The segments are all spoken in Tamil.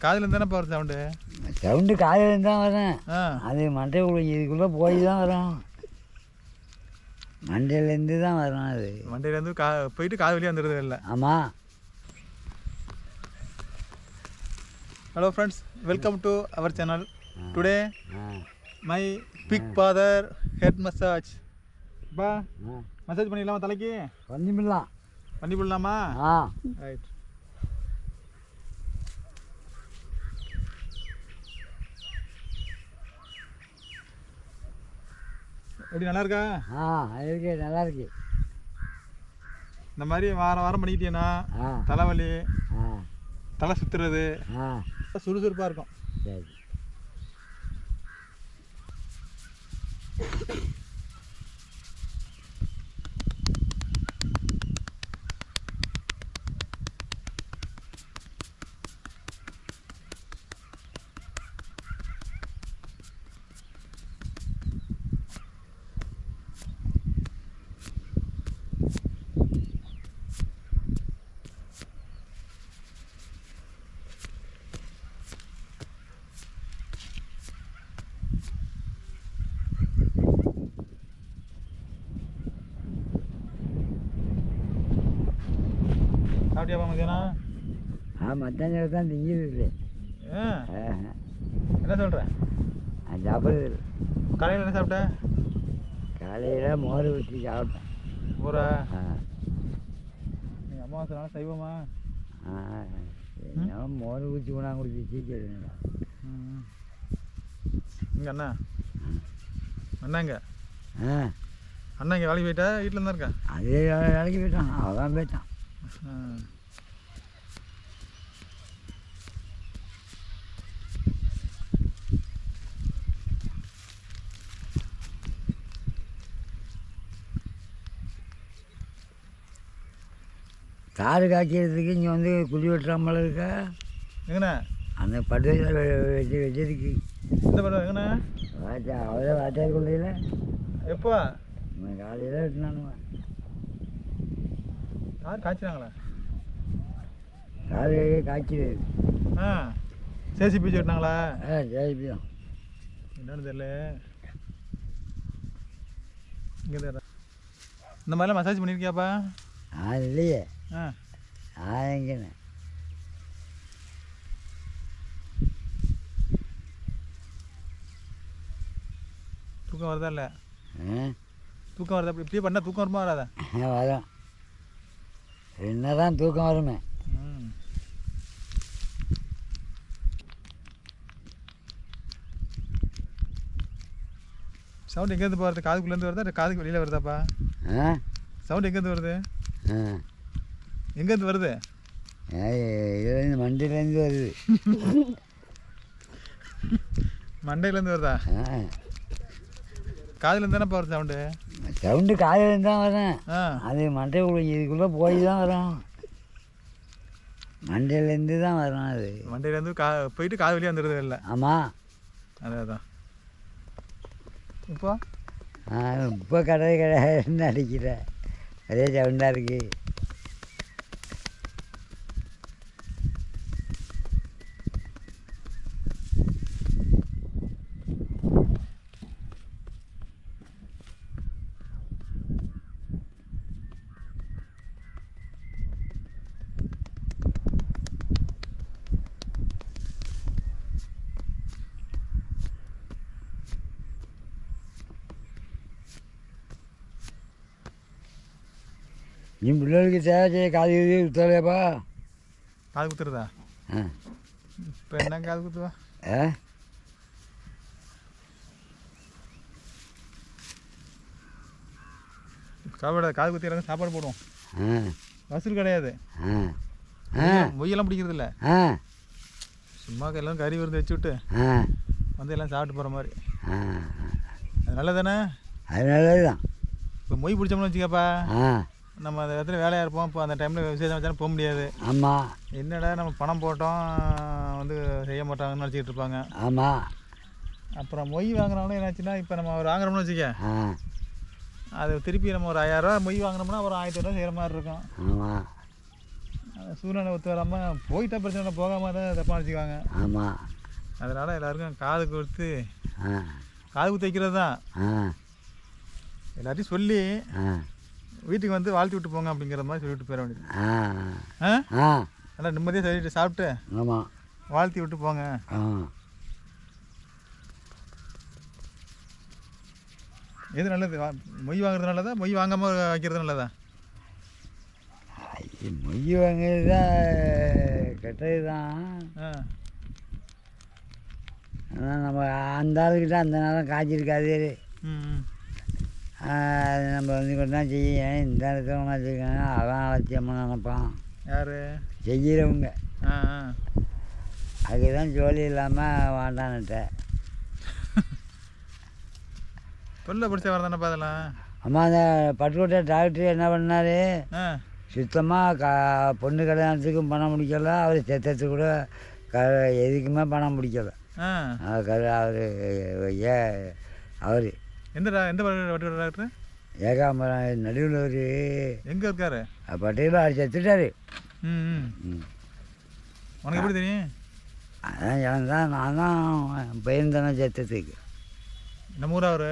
காதுல தானே போகிற சவுண்டு? சவுண்டு காலையில் தான் வரேன் அது மண்டை இதுக்குள்ளே போய் தான் வரும். மண்டையிலேருந்து தான் வரும் அது. வண்டியிலேருந்து கா போயிட்டு காது வெளியே வந்துடுது இல்லை. ஆமாம் hello friends welcome to our channel today my big father head massage பா மசாஜ் பண்ணிடலாமா தலைக்கு? பண்ணி போடலாமா ஆ. ரைட் எப்படி நல்லா இருக்கா? ஆ இருக்கு நல்லா இருக்கு. இந்த மாதிரி வாரம் வாரம் பண்ணிக்கிட்டீங்கன்னா தலைவலி தலை சுற்றுறது சுறுசுறுப்பாக இருக்கும். சரி. சாப்பிட்டியாப்பா மதியானம் ஆ மத்தியானம் தான் திங்கிது ஆ என்ன சொல்கிற நான் சாப்பிட்றது காலையில் என்ன சாப்பிட்ட? காலையில் மோர் ஊற்றி சாப்பிட்டேன். ஊரா ஆ. நீ அமாவாசை நாள் சைவமா? ஆ மோர் ஊற்றி கொண்டா கொடுத்து சீக்கிரம் இங்கே அண்ணா? அண்ணா இங்கே? ஆ. அண்ணா இங்கே வேலைக்கு போயிட்டா? வீட்டில் தான் இருக்கா? அதே வேலைக்கு போயிட்டான். அவன் போயிட்டான். தாறு காய்க்கிறதுக்கு இங்கே வந்து குழி வெட்டுறாமல் இருக்க? எங்கண்ணா? அந்த பட்டு வச்சு வச்சதுக்கு இந்த படம் எங்கண்ணா? வாட்டா அவ்வளோ வாட்டார் கொள்ளையில். எப்போ? காலையில் வெட்டினானுவன் யார் காய்ச்சினாங்களா? தாறு காய்க்கிறது? ஆ சேசி பீச்சு விட்டாங்களா ஆ தான் என்னன்னு தெரியல. இங்கே தெரியல இந்த மாதிரிலாம் மசாஜ் பண்ணியிருக்கியாப்பா ஆ இல்லையே. ஆ. ஆ எங்கண்ணே தூக்கம் வருதா இல்லை? தூக்கம் வருதா? இப்படி இப்படியே பண்ணால் தூக்கம் வருமா வராதா? வரும். என்ன தான் தூக்கம் வருமே. சவுண்ட் எங்கேருந்து போகிறது காதுக்குள்ளேருந்து வருதா? இல்லை காதுக்கு வெளியில் வருதாப்பா? சவுண்ட் எங்கேருந்து வருது? எங்கேருந்து வருது? இதுலேருந்து மண்டியிலேருந்து வருது. மண்டையிலேருந்து வருதா? காதுலேருந்து தானே போகிறது சவுண்டு? சவுண்டு காலையில் தான் வரேன் அது மண்டை இதுக்குள்ளே போய் தான் வரும் மண்டையிலேருந்து தான் வரும் அது. மண்டையிலேருந்து கா போயிட்டு காது வெளியே வந்துடுது இல்லை. ஆமாம் அதான் அதான் இப்போ? இப்போ கடை கடைன்னு அடிக்கிற? அதே சவுண்டாக இருக்கு. செய்ய காது இது வித்தலையாப்பா காது குத்துறதா ஆ இப்போ என்ன காது குத்துவா ஆ சாப்பாடு காது குத்தி இறங்க சாப்பாடு போடுவோம் வசூல் கிடையாது மொய்யெல்லாம் பிடிக்கிறது இல்லை சும்மா எல்லாம் கறி விருந்து வச்சு விட்டு வந்து எல்லாம் சாப்பிட்டு போகிற மாதிரி அது நல்லதானே அது நல்லது தான் இப்போ மொய் பிடிச்சோம்னு வச்சுக்கப்பா நம்ம அந்த இடத்துல வேலையாக இருப்போம். இப்போ அந்த டைமில் விசேஷம் வச்சாலும் போக முடியாது. ஆமாம் என்னடா நம்ம பணம் போட்டோம் வந்து செய்ய மாட்டாங்கன்னு நினச்சிக்கிட்டு இருப்பாங்க. ஆமாம் அப்புறம் மொய் வாங்குறவங்களும் என்னாச்சுன்னா இப்போ நம்ம ஒரு வாங்குறோம்னு வச்சுக்க. அது திருப்பி நம்ம ஒரு ஆயிரரூவா மொய் வாங்கினோம்னா ஒரு ஆயிரத்தி ஐநூறுவா செய்கிற மாதிரி இருக்கும். ஆமாம் சூழ்நிலை ஒத்து வராமல் போயிட்டா பிரச்சனை போகாமல் தான் தப்பாக நினச்சிக்குவாங்க ஆமாம் அதனால் எல்லாருக்கும் காது கொடுத்து காது குத்து வைக்கிறது தான். எல்லாத்தையும் சொல்லி வீட்டுக்கு வந்து வாழ்த்தி விட்டு போங்க அப்படிங்கிற மாதிரி சொல்லிட்டு போயிட வேண்டியது. ஆ நல்லா நிம்மதியாக சொல்லிட்டு சாப்பிட்டு ஆமாம் வாழ்த்தி விட்டு போங்க. எது நல்லது? மொய் வாங்குறது நல்லதா? மொய் வாங்காமல் வைக்கிறது நல்லதா? மொய் வாங்குறது தான் கெட்டது தான் ஆனால் நம்ம அந்த ஆளுக்கிட்ட அந்த நேரம் காய்ச்சிருக்காது. ம். அது நம்ம வந்து கொண்டா செய்ய இந்த இடத்துல வச்சுருக்காங்க அவன் அலட்சியமாக நினைப்பான். யார்? செய்கிறவங்க ஆ ஆ. அதுக்கு தான் ஜோலி இல்லாமல் வாண்டான்னுட்டேன் தொல்லை பிடிச்ச வர தானேப்பா அதெல்லாம்? அம்மா அந்த பட்டுக்கோட்டை டாக்டர் என்ன பண்ணார்? சுத்தமாக க பொண்ணு கல்யாணத்துக்கும் பணம் முடிக்கல அவர் செத்தத்துக்கு கூட க எதுக்குமே பணம் முடிக்கலை. ஆ. அவர் ஏ அவர். எந்த எந்த டாக்டர்? ஏகாம்பரம் நடுவில் ஒரு எங்கே இருக்காரு? பட்டையில் அவர் செத்துட்டார் ம் உனக்கு எப்படி தெரியும்? அதான் எனக்கு தான் நான் தான் பையன் தானே செத்ததுக்கு நம்ம ஊர் அவரு?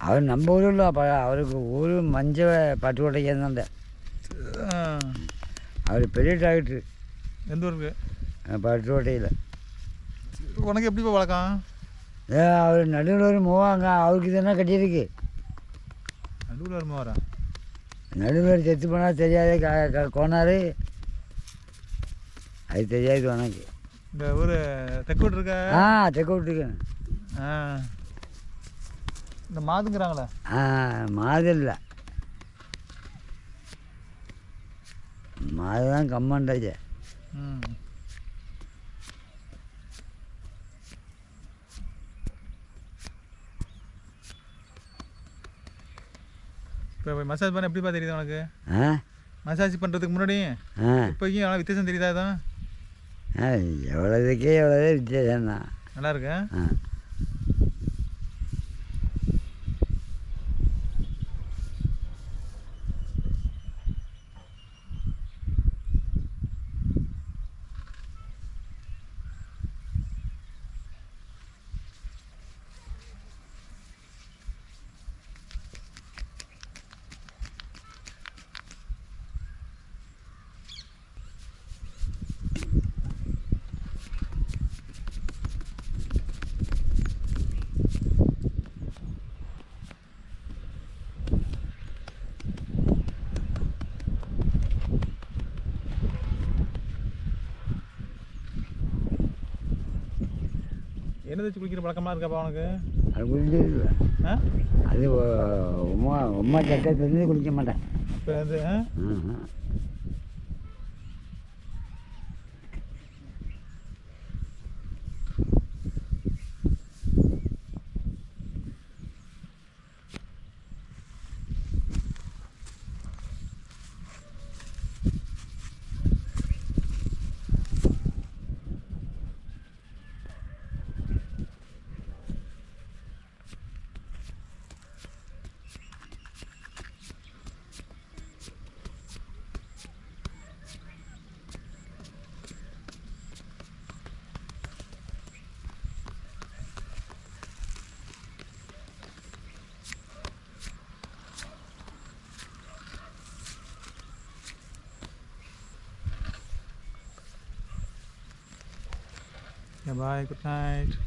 அவர் நம்ம ஊரில் அப்போ. அவருக்கு ஊர் மஞ்ச பட்டுக்கோட்டைக்கு இருந்தாண்ட ஆ. அவர் பெரிய டாக்டர். எந்த ஊருக்கு? பட்டுக்கோட்டையில் உனக்கு எப்படி வழக்கம்? ஏ அவர் நடுவில் ஒரு மூவாங்க அவருக்கு தானே கட்டியிருக்கு? நடுவில் வருமா வரா நடுவில் செத்து போனால் தெரியாது கோனார். அது தெரியாது உனக்கு. இந்த ஊர் தெக்கோட்டு இருக்க ஆ தெக்க விட்டுருக்கு ஆ. இந்த மாதுங்கிறாங்களே? ஆ மாதில்ல மாது தான் கம்மண்டாச்சு ம். இப்போ மசாஜ் பண்ண எப்படிப்பா தெரியுது உனக்கு? மசாஜ் பண்ணுறதுக்கு முன்னாடி இப்போக்கும் எவ்வளோ வித்தியாசம் தெரியுதா தான் எவ்வளோதுக்கே எவ்வளோதே வித்தியாசம் தான் நல்லா இருக்கு? என்ன வச்சு குளிக்கிற பழக்கமாக இருக்காப்பா உனக்கு? அது ஆ? அது உமா உமா சட்டத்துலேருந்து குளிக்க மாட்டேன். இப்போ வந்து bye. Good night.